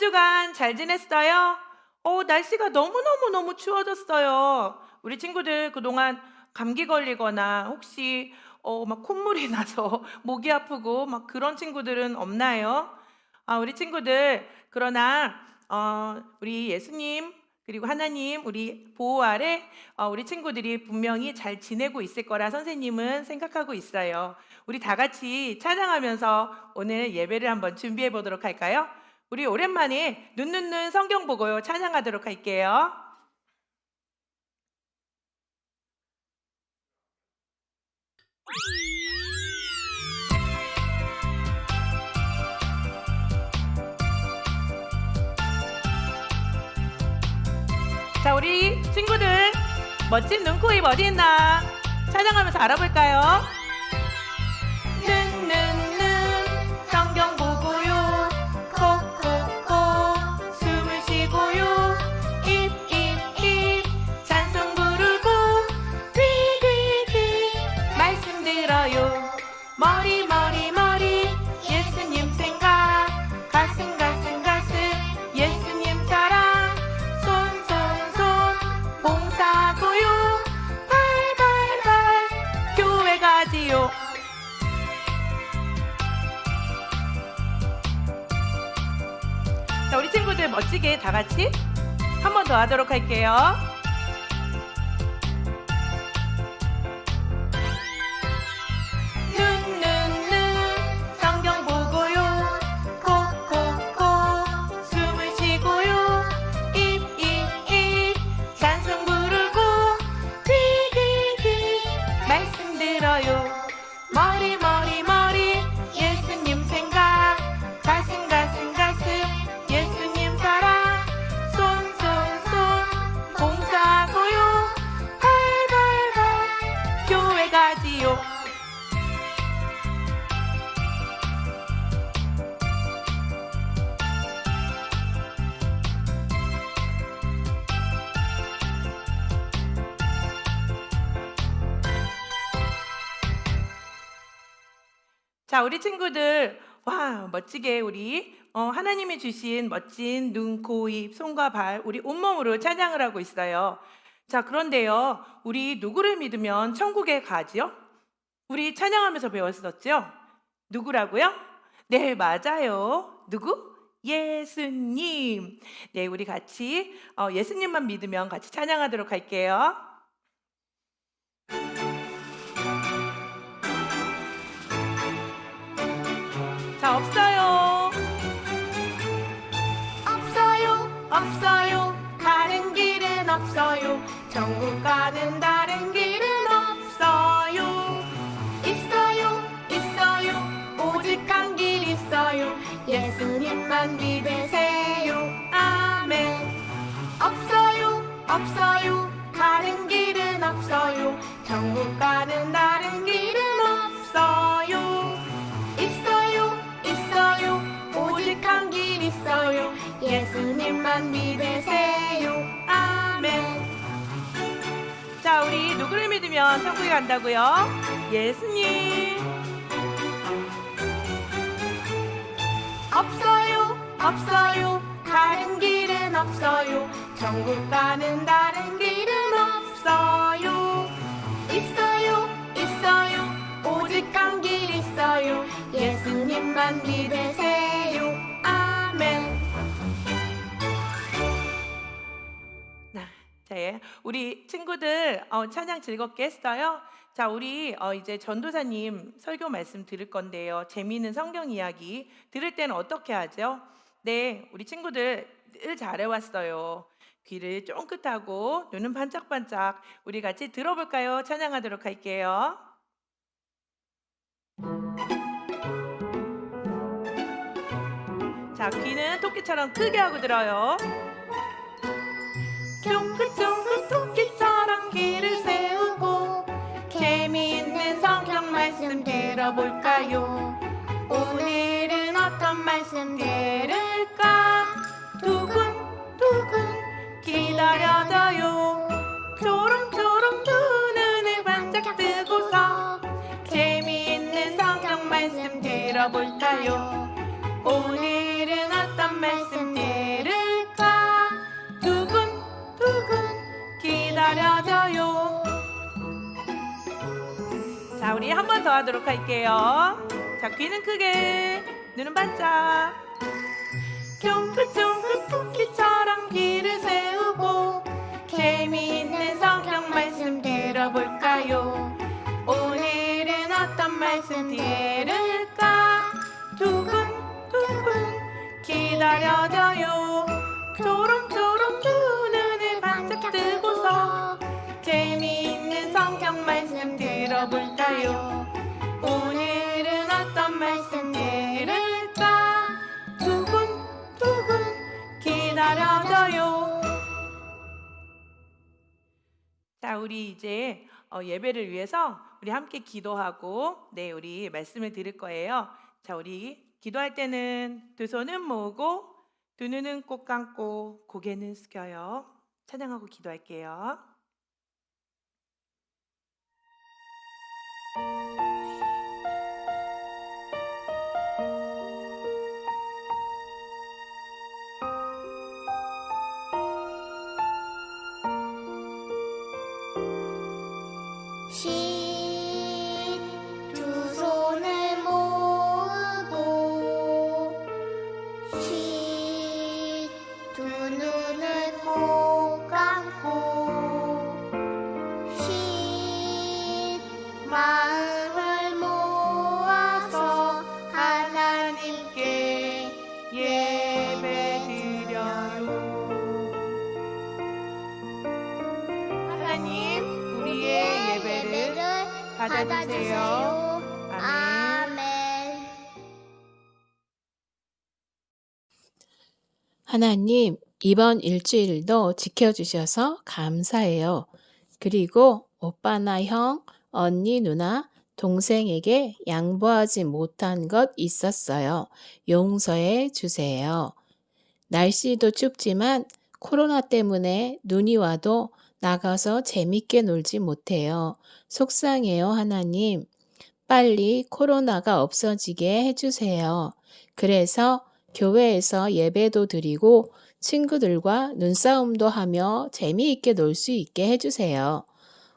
주간 잘 지냈어요? 어, 날씨가 너무너무너무 추워졌어요. 우리 친구들 그동안 감기 걸리거나 혹시 어, 막 콧물이 나서 목이 아프고 막 그런 친구들은 없나요? 아, 우리 친구들, 그러나, 어, 우리 예수님, 그리고 하나님, 우리 보호 아래, 어, 우리 친구들이 분명히 잘 지내고 있을 거라 선생님은 생각하고 있어요. 우리 다 같이 찬양하면서 오늘 예배를 한번 준비해 보도록 할까요? 우리 오랜만에 눈눈눈 성경 보고요. 찬양하도록 할게요. 자, 우리 친구들 멋진 눈코입 어디 있나? 찬양하면서 알아볼까요? 멋지게 다 같이 한 번 더 하도록 할게요 자, 우리 친구들, 와, 멋지게 우리 어, 하나님이 주신 멋진 눈, 코, 입, 손과 발, 우리 온몸으로 찬양을 하고 있어요. 자, 그런데요, 우리 누구를 믿으면 천국에 가지요? 우리 찬양하면서 배웠었죠? 누구라고요? 네, 맞아요. 누구? 예수님. 네, 우리 같이 어, 예수님만 믿으면 같이 찬양하도록 할게요. 자, 없어요. 없어요. 없어요. 다른 길은 없어요. 천국 가는 다른 길은 없어요. 있어요. 있어요. 오직 한 길 있어요. 예수님만 믿으세요. 아멘. 없어요. 없어요. 간다고요? 예수님. 없어요, 없어요. 다른 길은 없어요. 천국 가는 다른 길은 없어요. 있어요, 있어요. 오직 한 길 있어요. 예수님만 믿으 우리 친구들 어, 찬양 즐겁게 했어요. 자, 우리 어, 이제 전도사님 설교 말씀 들을 건데요. 재미있는 성경 이야기 들을 때는 어떻게 하죠? 네, 우리 친구들 늘 잘해왔어요. 귀를 쫑긋하고 눈은 반짝반짝 우리 같이 들어볼까요? 찬양하도록 할게요. 자, 귀는 토끼처럼 크게 하고 들어요. 쫑긋쫑긋 들어볼까요? 오늘은 어떤 말씀 들을까? 두근두근 기다려져요. 초롱초롱 두 눈을 반짝 뜨고서 재미있는 성경 말씀 들어볼까요? 오늘은 어떤 말씀 들을까? 두근두근 기다려져요. 우리 한 번 더 하도록 할게요. 자, 귀는 크게, 눈은 반짝. 쫑긋쫑긋 토끼처럼 귀를 세우고 재미있는 성경 말씀 들어볼까요? 오늘은 어떤 말씀 들을까? 두근두근 기다려져요. 초롱초롱 두 눈을 반짝 뜨고서 재미있는 성경 말씀 들어볼까요? 오늘은 어떤 말씀 들을까? 두근두근 기다려져요. 자, 우리 이제 어, 예배를 위해서 우리 함께 기도하고 네, 우리 말씀을 드릴 거예요. 자, 우리 기도할 때는 두 손은 모으고 두 눈은 꼭 감고 고개는 숙여요. 찬양하고 기도할게요. 두 하나님, 이번 일주일도 지켜주셔서 감사해요. 그리고 오빠나 형, 언니, 누나, 동생에게 양보하지 못한 것 있었어요. 용서해 주세요. 날씨도 춥지만 코로나 때문에 눈이 와도 나가서 재밌게 놀지 못해요. 속상해요, 하나님. 빨리 코로나가 없어지게 해주세요. 그래서 교회에서 예배도 드리고 친구들과 눈싸움도 하며 재미있게 놀 수 있게 해주세요.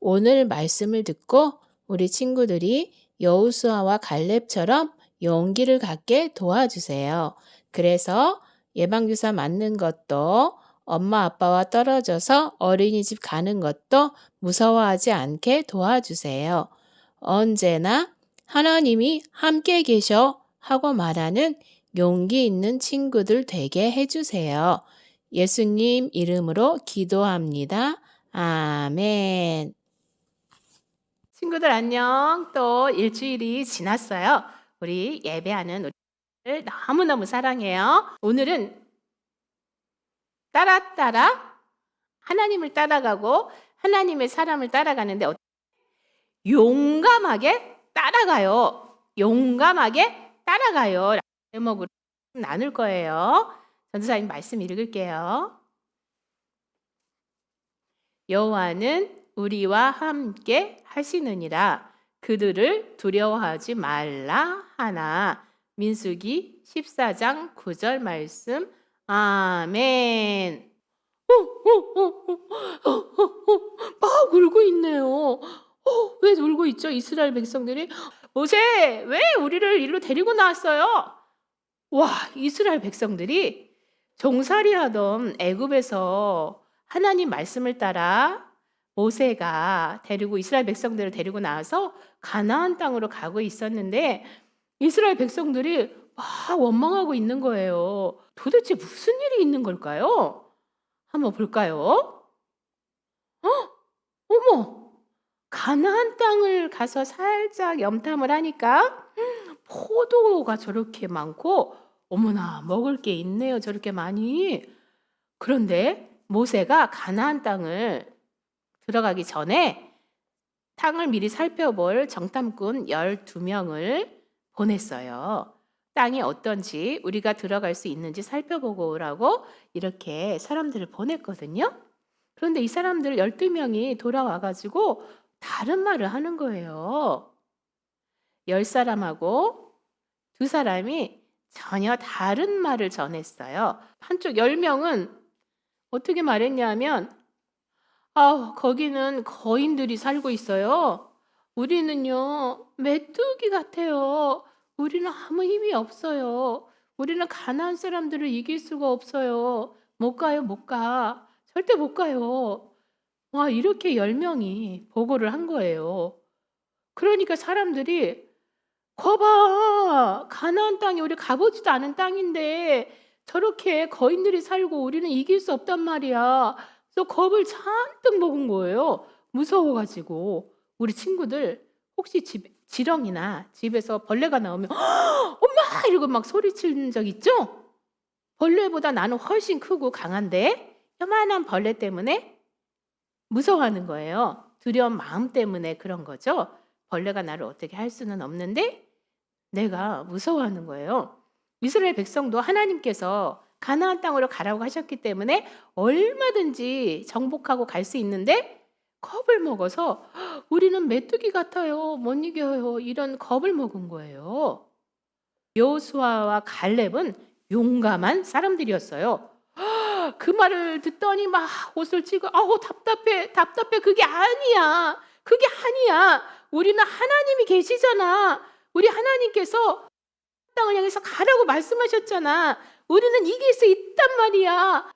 오늘 말씀을 듣고 우리 친구들이 여우수아와 갈렙처럼 용기를 갖게 도와주세요. 그래서 예방주사 맞는 것도 엄마 아빠와 떨어져서 어린이집 가는 것도 무서워하지 않게 도와주세요. 언제나 하나님이 함께 계셔 하고 말하는 용기 있는 친구들 되게 해주세요. 예수님 이름으로 기도합니다. 아멘. 친구들 안녕. 또 일주일이 지났어요. 우리 예배하는 우리를 너무너무 사랑해요. 오늘은 따라 따라 하나님을 따라가고 하나님의 사람을 따라가는데 용감하게 따라가요. 용감하게 따라가요. 제목으로 나눌 거예요. 전도사님 말씀 읽을게요. 여호와는 우리와 함께 하시느니라 그들을 두려워하지 말라 하나 민수기 14장 9절 말씀 아멘. 어, 어, 어, 막 울고 있네요. 어, 왜 울고 있죠? 이스라엘 백성들이 모세 왜 우리를 일로 데리고 나왔어요? 와, 이스라엘 백성들이 종살이 하던 애굽에서 하나님 말씀을 따라 모세가 데리고 이스라엘 백성들을 데리고 나와서 가나안 땅으로 가고 있었는데 이스라엘 백성들이 막 원망하고 있는 거예요. 도대체 무슨 일이 있는 걸까요? 한번 볼까요? 어? 어머! 가나안 땅을 가서 살짝 염탐을 하니까 포도가 저렇게 많고 어머나 먹을 게 있네요. 저렇게 많이. 그런데 모세가 가나안 땅을 들어가기 전에 땅을 미리 살펴볼 정탐꾼 12명을 보냈어요. 땅이 어떤지 우리가 들어갈 수 있는지 살펴보고 오라고 이렇게 사람들을 보냈거든요. 그런데 이 사람들 12명이 돌아와 가지고 다른 말을 하는 거예요. 10사람하고 두 사람이 전혀 다른 말을 전했어요. 한쪽 10명은 어떻게 말했냐면 아, 거기는 거인들이 살고 있어요. 우리는요, 메뚜기 같아요. 우리는 아무 힘이 없어요. 우리는 가나안 사람들을 이길 수가 없어요. 못 가요, 못 가. 절대 못 가요. 와, 이렇게 열 명이 보고를 한 거예요. 그러니까 사람들이 거봐, 가나안 땅이 우리 가보지도 않은 땅인데 저렇게 거인들이 살고 우리는 이길 수 없단 말이야. 그래서 겁을 잔뜩 먹은 거예요. 무서워가지고 우리 친구들 혹시 집 지렁이나 집에서 벌레가 나오면 엄마 이러고 막 소리치는 적 있죠? 벌레보다 나는 훨씬 크고 강한데 요만한 벌레 때문에 무서워하는 거예요. 두려운 마음 때문에 그런 거죠. 벌레가 나를 어떻게 할 수는 없는데 내가 무서워하는 거예요. 이스라엘 백성도 하나님께서 가나안 땅으로 가라고 하셨기 때문에 얼마든지 정복하고 갈 수 있는데 겁을 먹어서 우리는 메뚜기 같아요. 못 이겨요. 이런 겁을 먹은 거예요. 여호수아와 갈렙은 용감한 사람들이었어요. 그 말을 듣더니 막 옷을 찌고 아우 답답해 답답해 그게 아니야 그게 아니야 우리는 하나님이 계시잖아 우리 하나님께서 땅을 향해서 가라고 말씀하셨잖아 우리는 이길 수 있단 말이야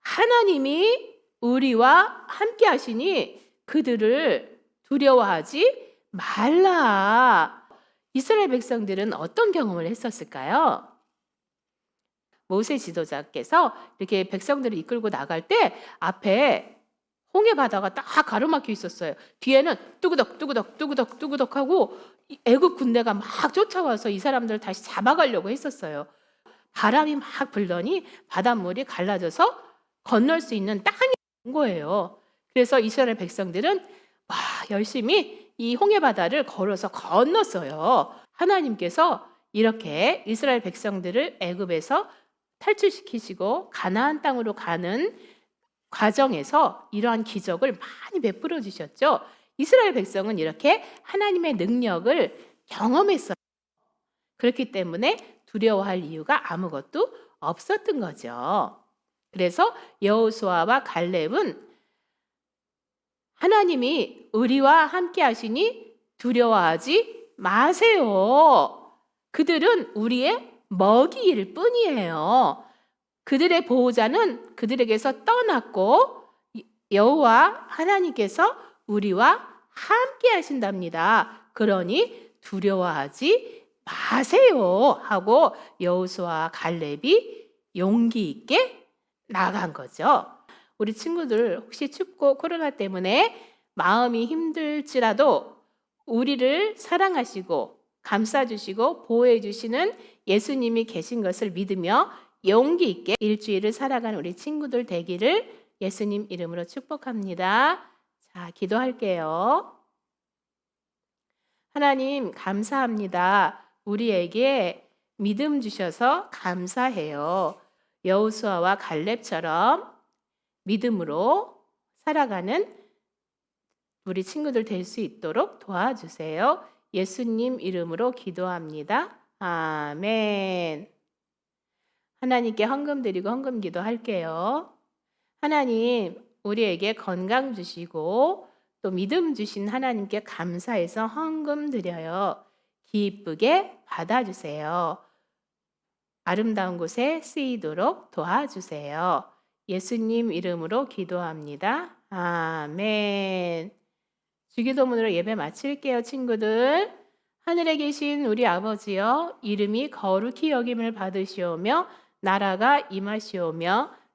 하나님이 우리와 함께 하시니 그들을 두려워하지 말라 이스라엘 백성들은 어떤 경험을 했었을까요? 모세 지도자께서 이렇게 백성들을 이끌고 나갈 때 앞에 홍해 바다가 딱 가로막혀 있었어요. 뒤에는 뚜구덕 뚜구덕 뚜구덕 뚜구덕 하고 이 애굽 군대가 막 쫓아와서 이 사람들을 다시 잡아가려고 했었어요. 바람이 막 불더니 바닷물이 갈라져서 건널 수 있는 땅이 온 거예요. 그래서 이스라엘 백성들은 와 열심히 이 홍해 바다를 걸어서 건넜어요. 하나님께서 이렇게 이스라엘 백성들을 애굽에서 탈출시키시고 가나안 땅으로 가는 과정에서 이러한 기적을 많이 베풀어 주셨죠. 이스라엘 백성은 이렇게 하나님의 능력을 경험했어요. 그렇기 때문에 두려워할 이유가 아무것도 없었던 거죠. 그래서 여호수아와 갈렙은 하나님이 우리와 함께 하시니 두려워하지 마세요. 그들은 우리의 먹이일 뿐이에요. 그들의 보호자는 그들에게서 떠났고 여호와 하나님께서 우리와 함께 하신답니다. 그러니 두려워하지 마세요 하고 여호수아 갈렙이 용기 있게 나간 거죠. 우리 친구들 혹시 춥고 코로나 때문에 마음이 힘들지라도 우리를 사랑하시고 감싸주시고 보호해주시는 예수님이 계신 것을 믿으며 용기 있게 일주일을 살아가는 우리 친구들 되기를 예수님 이름으로 축복합니다. 자, 기도할게요. 하나님, 감사합니다. 우리에게 믿음 주셔서 감사해요. 여우수아와 갈렙처럼 믿음으로 살아가는 우리 친구들 될 수 있도록 도와주세요. 예수님 이름으로 기도합니다. 아멘. 하나님께 헌금 드리고 헌금 기도할게요. 하나님, 우리에게 건강 주시고 또 믿음 주신 하나님께 감사해서 헌금 드려요. 기쁘게 받아주세요. 아름다운 곳에 쓰이도록 도와주세요. 예수님 이름으로 기도합니다. 아멘. 주기도문으로 예배 마칠게요, 친구들. 하늘에 계신 우리 아버지여, 이름이 거룩히 여김을 받으시오며, 나라가 임하시오며,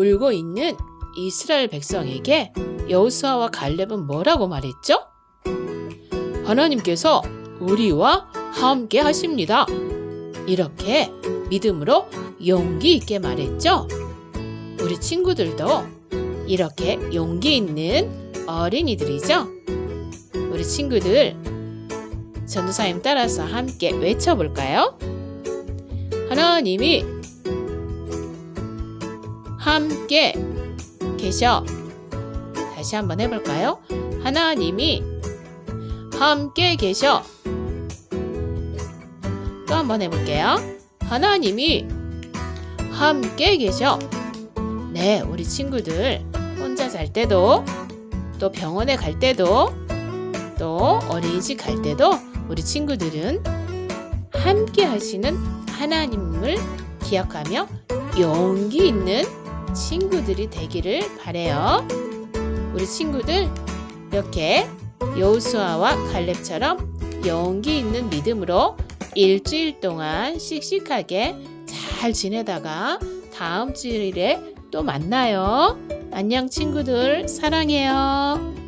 울고 있는 이스라엘 백성에게 여호수아와 갈렙은 뭐라고 말했죠? 하나님께서 우리와 함께 하십니다. 이렇게 믿음으로 용기 있게 말했죠. 우리 친구들도 이렇게 용기 있는 어린이들이죠. 우리 친구들 전도사님 따라서 함께 외쳐볼까요? 하나님이 함께 계셔. 다시 한번 해볼까요? 하나님이 함께 계셔. 또 한번 해볼게요. 하나님이 함께 계셔. 네, 우리 친구들 혼자 잘 때도 또 병원에 갈 때도 또 어린이집 갈 때도 우리 친구들은 함께 하시는 하나님을 기억하며 용기 있는 친구들이 되기를 바래요. 우리 친구들 이렇게 여호수아와 갈렙처럼 용기 있는 믿음으로 일주일 동안 씩씩하게 잘 지내다가 다음 주일에 또 만나요. 안녕 친구들 사랑해요.